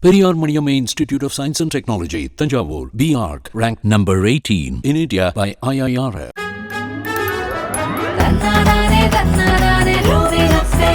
Institute of Science and Technology, Tanjavur, BARC, ranked number 18 in India by IIRF. தன்னானே தன்னானே ரூபிரத்தை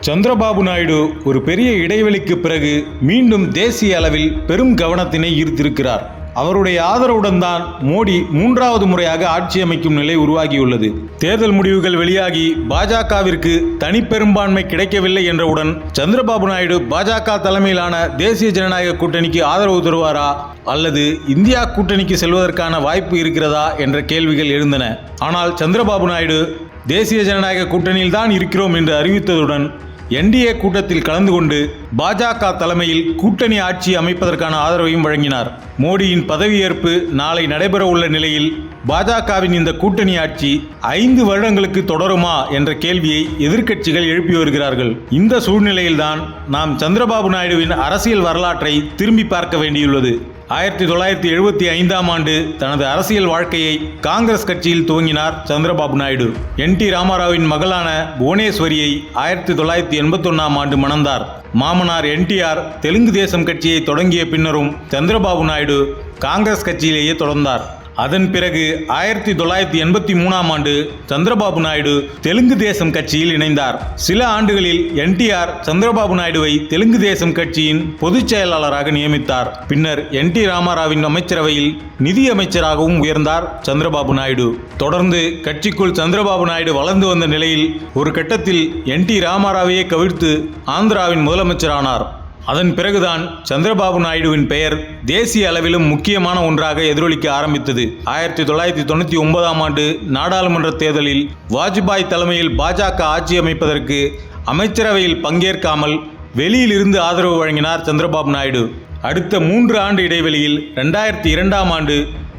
சந்திரபாபு நாயுடு ஒரு பெரிய இடைவெளிக்கு பிறகு மீண்டும் தேசிய அளவில் பெரும் கவனத்தினை ஈர்த்திருக்கிறார் அவருடைய ஆதரவுடன் தான் மோடி மூன்றாவது முறையாக ஆட்சி அமைக்கும் நிலை உருவாகியுள்ளது. தேர்தல் முடிவுகள் வெளியாகி பாஜகவிற்கு தனிப்பெரும்பான்மை கிடைக்கவில்லை என்றவுடன் சந்திரபாபு நாயுடு பாஜக தலைமையிலான தேசிய ஜனநாயக கூட்டணிக்கு ஆதரவு தருவாரா? அல்லது இந்தியா கூட்டணிக்கு செல்வதற்கான வாய்ப்பு இருக்கிறதா? என்ற கேள்விகள் எழுந்தன. ஆனால் சந்திரபாபு நாயுடு தேசிய ஜனநாயக கூட்டணியில் தான் இருக்கிறோம் என்று அறிவித்ததுடன் என்டிஏ கூட்டத்தில் கலந்து கொண்டு பாஜக தலைமையில் கூட்டணி ஆட்சி அமைப்பதற்கான ஆதரவையும் வழங்கினார். மோடியின் பதவியேற்பு நாளை நடைபெற உள்ள நிலையில் பாஜகவின் இந்த கூட்டணி ஆட்சி ஐந்து வருடங்களுக்கு தொடருமா என்ற கேள்வியை எதிர்க்கட்சிகள் எழுப்பி வருகிறார்கள். இந்த சூழ்நிலையில்தான் நாம் சந்திரபாபு நாயுடுவின் அரசியல் வரலாற்றை திரும்பி பார்க்க வேண்டியுள்ளது. ஆயிரத்தி தொள்ளாயிரத்தி எழுபத்தி ஐந்தாம் ஆண்டு தனது அரசியல் வாழ்க்கையை காங்கிரஸ் கட்சியில் துவங்கினார் சந்திரபாபு நாயுடு. என் டி ராமாராவின் மகளான புவனேஸ்வரியை ஆயிரத்தி தொள்ளாயிரத்தி எண்பத்தொன்னாம் ஆண்டு மணந்தார். மாமனார் என்டிஆர் தெலுங்கு தேசம் கட்சியை தொடங்கிய பின்னரும் சந்திரபாபு நாயுடு காங்கிரஸ் கட்சியிலேயே தொடர்ந்தார். அதன் பிறகு ஆயிரத்தி தொள்ளாயிரத்தி எண்பத்தி மூணாம் ஆண்டு சந்திரபாபு நாயுடு தெலுங்கு தேசம் கட்சியில் இணைந்தார். சில ஆண்டுகளில் என்டிஆர் சந்திரபாபு நாயுடுவை தெலுங்கு தேசம் கட்சியின் பொதுச் செயலாளராக நியமித்தார். பின்னர் என் டி ராமாராவின் அமைச்சரவையில் நிதி அமைச்சராகவும் உயர்ந்தார் சந்திரபாபு நாயுடு. தொடர்ந்து கட்சிக்குள் சந்திரபாபு நாயுடு வளர்ந்து வந்த நிலையில் ஒரு கட்டத்தில் என் டி ராமாராவையே கவிழ்த்து ஆந்திராவின் முதலமைச்சரானார். அதன் பிறகுதான் சந்திரபாபு நாயுடுவின் பெயர் தேசிய அளவிலும் முக்கியமான ஒன்றாக எதிரொலிக்க ஆரம்பித்தது. ஆயிரத்தி தொள்ளாயிரத்தி தொண்ணூற்றி ஒன்பதாம் ஆண்டு நாடாளுமன்ற தேர்தலில் வாஜ்பாய் தலைமையில் பாஜக ஆட்சி அமைப்பதற்கு அமைச்சரவையில் பங்கேற்காமல் வெளியிலிருந்து ஆதரவு வழங்கினார் சந்திரபாபு நாயுடு. அடுத்த மூன்று ஆண்டு இடைவெளியில் ரெண்டாயிரத்தி இரண்டாம் ஆண்டு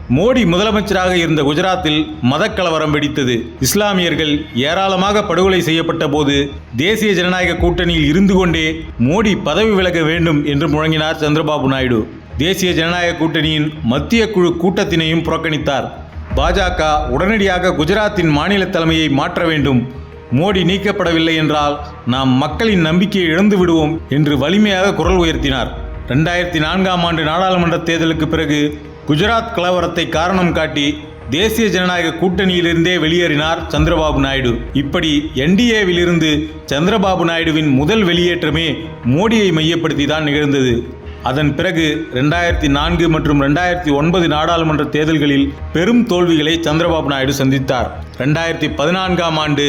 மோடி முதலமைச்சராக இருந்த குஜராத்தில் மதக்கலவரம் வெடித்தது. இஸ்லாமியர்கள் ஏராளமாக படுகொலை செய்யப்பட்ட போது தேசிய ஜனநாயக கூட்டணியில் இருந்து கொண்டே மோடி பதவி விலக வேண்டும் என்று முழங்கினார் சந்திரபாபு நாயுடு. தேசிய ஜனநாயக கூட்டணியின் மத்திய குழு கூட்டத்தினையும் புறக்கணித்தார். பாஜக உடனடியாக குஜராத்தின் மாநில தலைமையை மாற்ற வேண்டும். மோடி நீக்கப்படவில்லை என்றால் நாம் மக்களின் நம்பிக்கையை இழந்து விடுவோம் என்று வலிமையாக குரல் உயர்த்தினார். ரெண்டாயிரத்தி நான்காம் ஆண்டு நாடாளுமன்ற தேர்தலுக்கு பிறகு குஜராத் கலவரத்தை காரணம் காட்டி தேசிய ஜனநாயக கூட்டணியிலிருந்தே வெளியேறினார் சந்திரபாபு நாயுடு. இப்படி என்டிஏவிலிருந்து சந்திரபாபு நாயுடுவின் முதல் வெளியேற்றமே மோடியை மையப்படுத்தி தான் நிகழ்ந்தது. அதன் பிறகு ரெண்டாயிரத்தி நான்கு மற்றும் ரெண்டாயிரத்தி ஒன்பது நாடாளுமன்ற தேர்தல்களில் பெரும் தோல்விகளை சந்திரபாபு நாயுடு சந்தித்தார். ரெண்டாயிரத்தி பதினான்காம் ஆண்டு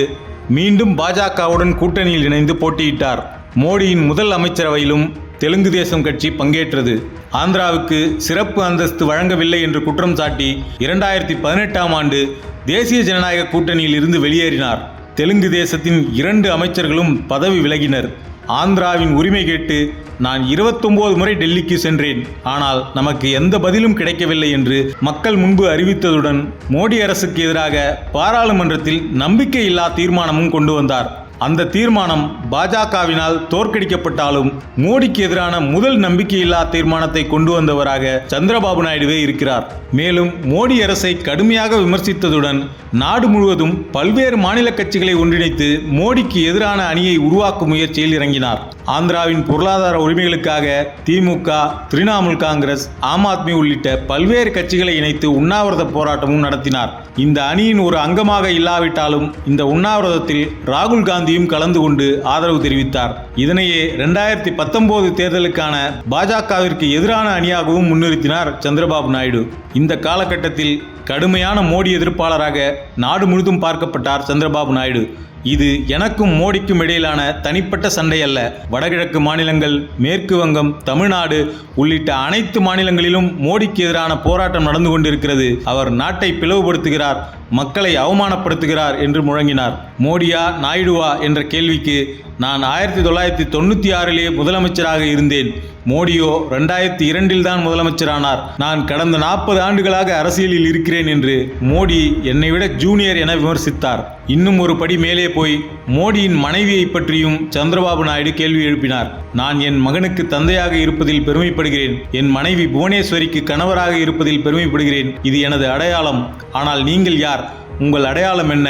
மீண்டும் பாஜகவுடன் கூட்டணியில் இணைந்து போட்டியிட்டார். மோடியின் முதல் அமைச்சரவையிலும் தெலுங்கு தேசம் கட்சி பங்கேற்றது. ஆந்திராவுக்கு சிறப்பு அந்தஸ்து வழங்கவில்லை என்று குற்றம் சாட்டி இரண்டாயிரத்தி பதினெட்டாம் ஆண்டு தேசிய ஜனநாயக கூட்டணியில் இருந்து வெளியேறினார். தெலுங்கு தேசத்தின் இரண்டு அமைச்சர்களும் பதவி விலகினர். ஆந்திராவின் உரிமை கேட்டு நான் 29 முறை டெல்லிக்கு சென்றேன். ஆனால் நமக்கு எந்த பதிலும் கிடைக்கவில்லை என்று மக்கள் முன்பு அறிவித்ததுடன் மோடி அரசுக்கு எதிராக பாராளுமன்றத்தில் நம்பிக்கையில்லா தீர்மானமும் கொண்டு வந்தார். அந்த தீர்மானம் பாஜகவினால் தோற்கடிக்கப்பட்டாலும் மோடிக்கு எதிரான முதல் நம்பிக்கையில்லா தீர்மானத்தை கொண்டு வந்தவராக சந்திரபாபு நாயுடுவே இருக்கிறார். மேலும் மோடி அரசை கடுமையாக விமர்சித்ததுடன் நாடு முழுவதும் பல்வேறு மாநில கட்சிகளை ஒன்றிணைத்து மோடிக்கு எதிரான அணியை உருவாக்கும் முயற்சியில் இறங்கினார். ஆந்திராவின் பொருளாதார உரிமைகளுக்காக திமுக திரிணாமுல் காங்கிரஸ் ஆம் ஆத்மி உள்ளிட்ட பல்வேறு கட்சிகளை இணைத்து உண்ணாவிரத போராட்டமும் நடத்தினார். இந்த அணியின் ஒரு அங்கமாக இல்லாவிட்டாலும் இந்த உண்ணாவிரதத்தில் ராகுல் காந்தியும் கலந்து கொண்டு ஆதரவு தெரிவித்தார். இதனையே இரண்டாயிரத்தி பத்தொன்பது தேர்தலுக்கான பாஜகவிற்கு எதிரான அணியாகவும் முன்னிறுத்தினார் சந்திரபாபு நாயுடு. இந்த காலகட்டத்தில் கடுமையான மோடி எதிர்ப்பாளராக நாடு முழுதும் பார்க்கப்பட்டார் சந்திரபாபு நாயுடு. இது எனக்கும் மோடிக்கும் இடையிலான தனிப்பட்ட சண்டை அல்ல வடகிழக்கு மாநிலங்கள் மேற்கு வங்கம் தமிழ்நாடு உள்ளிட்ட அனைத்து மாநிலங்களிலும் மோடிக்கு எதிரான போராட்டம் நடந்து கொண்டிருக்கிறது. அவர் நாட்டை பிளவுபடுத்துகிறார் மக்களை அவமானப்படுத்துகிறார் என்று முழங்கினார். மோடியா நாயுடுவா என்ற கேள்விக்கு நான் ஆயிரத்தி தொள்ளாயிரத்தி தொண்ணூற்றி ஆறிலே முதலமைச்சராக இருந்தேன். மோடியோ ரெண்டாயிரத்தி இரண்டில் தான் முதலமைச்சரானார். நான் கடந்த நாற்பது ஆண்டுகளாக அரசியலில் இருக்கிறேன் என்று மோடி என்னை விட ஜூனியர் என விமர்சித்தார். இன்னும் ஒரு படி மேலே போய் மோடியின் மனைவியை பற்றியும் சந்திரபாபு நாயுடு கேள்வி எழுப்பினார். நான் என் மகனுக்கு தந்தையாக இருப்பதில் பெருமைப்படுகிறேன். என் மனைவி புவனேஸ்வரிக்கு கணவராக இருப்பதில் பெருமைப்படுகிறேன். இது எனது அடையாளம். ஆனால் நீங்கள் யார்? உங்கள் அடையாளம் என்ன?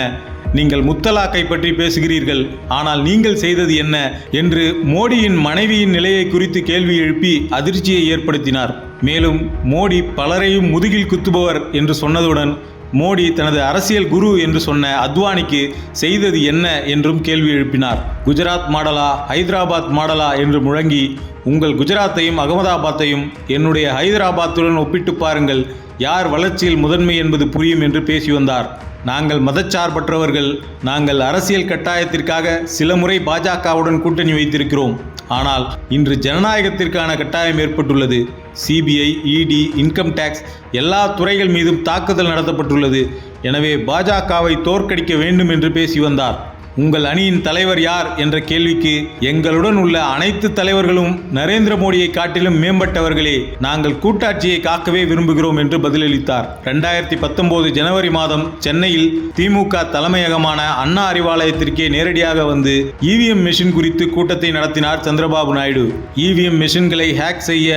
நீங்கள் முத்தலாக்கை பற்றி பேசுகிறீர்கள். ஆனால் நீங்கள் செய்தது என்ன? என்று மோடியின் மனைவியின் நிலையை குறித்து கேள்வி எழுப்பி அதிர்ச்சியை ஏற்படுத்தினார். மேலும் மோடி பலரையும் முதுகில் குத்துபவர் என்று சொன்னதுடன் மோடி தனது அரசியல் குரு என்று சொன்ன அத்வானிக்கு செய்தது என்ன என்றும் கேள்வி எழுப்பினார். குஜராத் மாடலா ஹைதராபாத் மாடலா என்று முழங்கி உங்கள் குஜராத்தையும் அகமதாபாத்தையும் என்னுடைய ஹைதராபாத்துடன் ஒப்பிட்டு பாருங்கள். யார் வளர்ச்சியில் முதன்மை என்பது புரியும் என்று பேசி வந்தார். நாங்கள் மதச்சார்பற்றவர்கள் நாங்கள் அரசியல் கட்டாயத்திற்காக சில முறை பாஜகவுடன் கூட்டணி வைத்திருக்கிறோம். ஆனால் இன்று ஜனநாயகத்திற்கான கட்டாயம் ஏற்பட்டுள்ளது. சிபிஐ இடி இன்கம் டேக்ஸ் எல்லா துறைகள் மீதும் தாக்குதல் நடத்தப்பட்டுள்ளது. எனவே பாஜகவை தோற்கடிக்க வேண்டும் என்று பேசி வந்தார். உங்கள் அணியின் தலைவர் யார் என்ற கேள்விக்கு எங்களுடன் உள்ள அனைத்து தலைவர்களும் நரேந்திர மோடியை காட்டிலும் மேம்பட்டவர்களே நாங்கள் கூட்டாட்சியை காக்கவே விரும்புகிறோம் என்று பதிலளித்தார். ரெண்டாயிரத்தி பத்தொன்பது ஜனவரி மாதம் சென்னையில் திமுக தலைமையகமான அண்ணா அறிவாலயத்திற்கே நேரடியாக வந்து இவிஎம் மெஷின் குறித்து கூட்டத்தை நடத்தினார் சந்திரபாபு நாயுடு. இவிஎம் மெஷின்களை ஹேக் செய்ய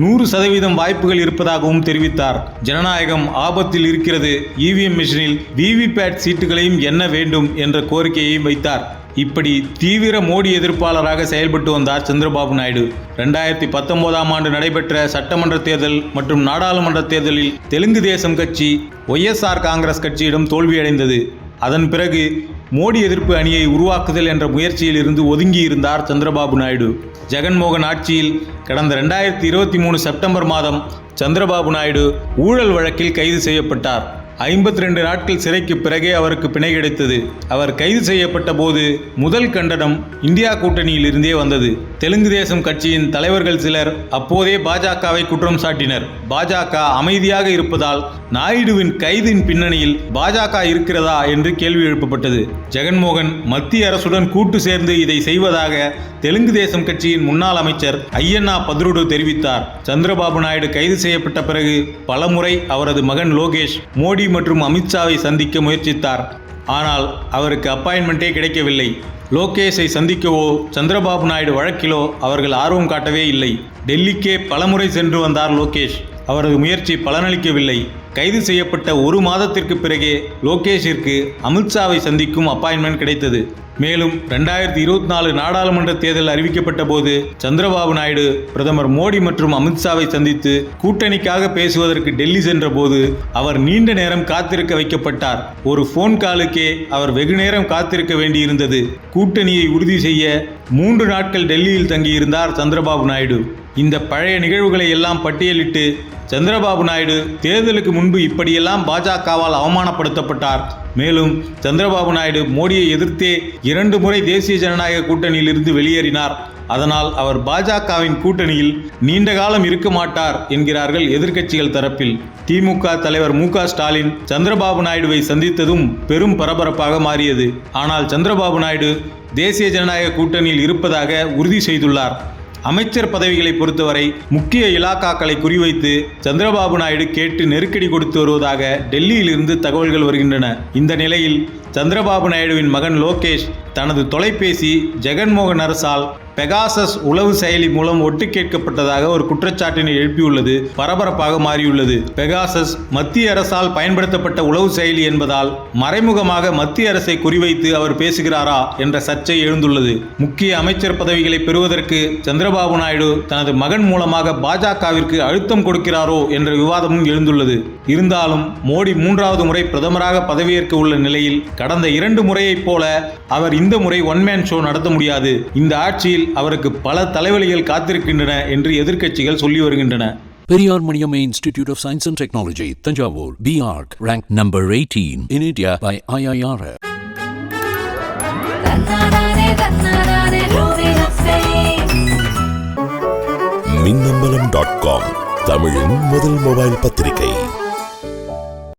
நூறு சதவீதம் வாய்ப்புகள் இருப்பதாகவும் தெரிவித்தார். ஜனநாயகம் ஆபத்தில் இருக்கிறது. இவிஎம் மிஷினில் விவிபேட் சீட்டுகளையும் எண்ண வேண்டும் என்ற கோரிக்கையையும் வைத்தார். இப்படி தீவிர மோடி எதிர்ப்பாளராக செயல்பட்டு வந்தார் சந்திரபாபு நாயுடு. ரெண்டாயிரத்தி பத்தொன்பதாம் ஆண்டு நடைபெற்ற சட்டமன்ற தேர்தல் மற்றும் நாடாளுமன்ற தேர்தலில் தெலுங்கு தேசம் கட்சி ஒய்எஸ்ஆர் காங்கிரஸ் கட்சியிடம் தோல்வியடைந்தது. அதன் பிறகு மோடி எதிர்ப்பு அணியை உருவாக்குதல் என்ற முயற்சியில் இருந்து ஒதுங்கி இருந்தார் சந்திரபாபு நாயுடு. ஜெகன்மோகன் ஆட்சியில் கடந்த ரெண்டாயிரத்தி இருபத்தி மூணு செப்டம்பர் மாதம் சந்திரபாபு நாயுடு ஊழல் வழக்கில் கைது செய்யப்பட்டார். ஐம்பத்தி ரெண்டு நாட்கள் சிறைக்கு பிறகே அவருக்கு பிணை கிடைத்தது. அவர் கைது செய்யப்பட்ட போது முதல் கண்டனம் இந்தியா கூட்டணியில் இருந்தே வந்தது. தெலுங்கு தேசம் கட்சியின் தலைவர்கள் சிலர் அப்போதே பாஜகவை குற்றம் சாட்டினர். பாஜக அமைதியாக இருப்பதால் நாயுடுவின் கைதின் பின்னணியில் பாஜக இருக்கிறதா என்று கேள்வி எழுப்பப்பட்டது. ஜெகன்மோகன் மத்திய அரசுடன் கூட்டு சேர்ந்து இதை செய்வதாக தெலுங்கு தேசம் கட்சியின் முன்னாள் அமைச்சர் ஐயன்னா பத்ருடு தெரிவித்தார். சந்திரபாபு நாயுடு கைது செய்யப்பட்ட பிறகு பலமுறை அவரது மகன் லோகேஷ் மோடி மற்றும் அமித்ஷாவை சந்திக்க முயற்சித்தார். ஆனால் அவருக்கு அப்பாயின்மெண்ட்டே கிடைக்கவில்லை. லோகேஷை சந்திக்கவோ சந்திரபாபு நாயுடு வழக்கிலோ அவர்கள் ஆர்வம் காட்டவே இல்லை. டெல்லிக்கே பலமுறை சென்று வந்தார் லோகேஷ். அவரது முயற்சி பலனளிக்கவில்லை. கைது செய்யப்பட்ட ஒரு மாதத்திற்கு பிறகே லோகேஷிற்கு அமித்ஷாவை சந்திக்கும் அப்பாயின்மெண்ட் கிடைத்தது. மேலும் ரெண்டாயிரத்தி இருபத்தி நாலு நாடாளுமன்ற தேர்தல் அறிவிக்கப்பட்ட போது சந்திரபாபு நாயுடு பிரதமர் மோடி மற்றும் அமித்ஷாவை சந்தித்து கூட்டணிக்காக பேசுவதற்கு டெல்லி சென்றபோது அவர் நீண்ட நேரம் காத்திருக்க வைக்கப்பட்டார். ஒரு ஃபோன் காலுக்கே அவர் வெகு நேரம் காத்திருக்க வேண்டியிருந்தது. கூட்டணியை உறுதி செய்ய மூன்று நாட்கள் டெல்லியில் தங்கியிருந்தார் சந்திரபாபு நாயுடு. இந்த பழைய நிகழ்வுகளை எல்லாம் பட்டியலிட்டு சந்திரபாபு நாயுடு தேர்தலுக்கு முன்பு இப்படியெல்லாம் பாஜகவால் அவமானப்படுத்தப்பட்டார். மேலும் சந்திரபாபு நாயுடு மோடியை எதிர்த்தே இரண்டு முறை தேசிய ஜனநாயக கூட்டணியில் இருந்து வெளியேறினார். அதனால் அவர் பாஜகவின் கூட்டணியில் நீண்ட காலம் இருக்க மாட்டார் என்கிறார்கள் எதிர்க்கட்சிகள் தரப்பில். திமுக தலைவர் மு க ஸ்டாலின் சந்திரபாபு நாயுடுவை சந்தித்ததும் பெரும் பரபரப்பாக மாறியது. ஆனால் சந்திரபாபு நாயுடு தேசிய ஜனநாயக கூட்டணியில் இருப்பதாக உறுதி செய்துள்ளார். அமைச்சர் பதவிகளை பொறுத்தவரை முக்கிய இலாக்காக்களை குறிவைத்து சந்திரபாபு நாயுடு கேட்டு நெருக்கடி கொடுத்து வருவதாக டெல்லியிலிருந்து தகவல்கள் வருகின்றன. இந்த நிலையில் சந்திரபாபு நாயுடுவின் மகன் லோகேஷ் தனது தொலைபேசி ஜெகன்மோகன் அரசால் பெகாசஸ் உளவு செயலி மூலம் ஒட்டு கேட்கப்பட்டதாக ஒரு குற்றச்சாட்டினை எழுப்பியுள்ளது பரபரப்பாக மாறியுள்ளது. பெகாசஸ் மத்திய அரசால் பயன்படுத்தப்பட்ட உளவு செயலி என்பதால் மறைமுகமாக மத்திய அரசை குறிவைத்து அவர் பேசுகிறாரா என்ற சர்ச்சை எழுந்துள்ளது. முக்கிய அமைச்சர் பதவிகளை பெறுவதற்கு சந்திரபாபு நாயுடு தனது மகன் மூலமாக பாஜகவிற்கு அழுத்தம் கொடுக்கிறாரோ என்ற விவாதமும் எழுந்துள்ளது. இருந்தாலும் மோடி மூன்றாவது முறை பிரதமராக பதவியேற்க உள்ள நிலையில் கடந்த இரண்டு முறையைப் போல அவர் இந்த முறை ஒன் மேன் ஷோ நடத்த முடியாது. இந்த ஆட்சியில் அவருக்கு பல தலைவலிகள் காத்திருக்கின்றன என்று எதிர்க்கட்சிகள் சொல்லி வருகின்றன. of Science and Technology, Tanjavur, BARC, ranked number 18 in India by IIRF. தன்னானே தன்னானே ரூபினஸ்ஸே மின்னம்பலம் டாட் காம் தமிழின் முதல் மொபைல் பத்திரிகை.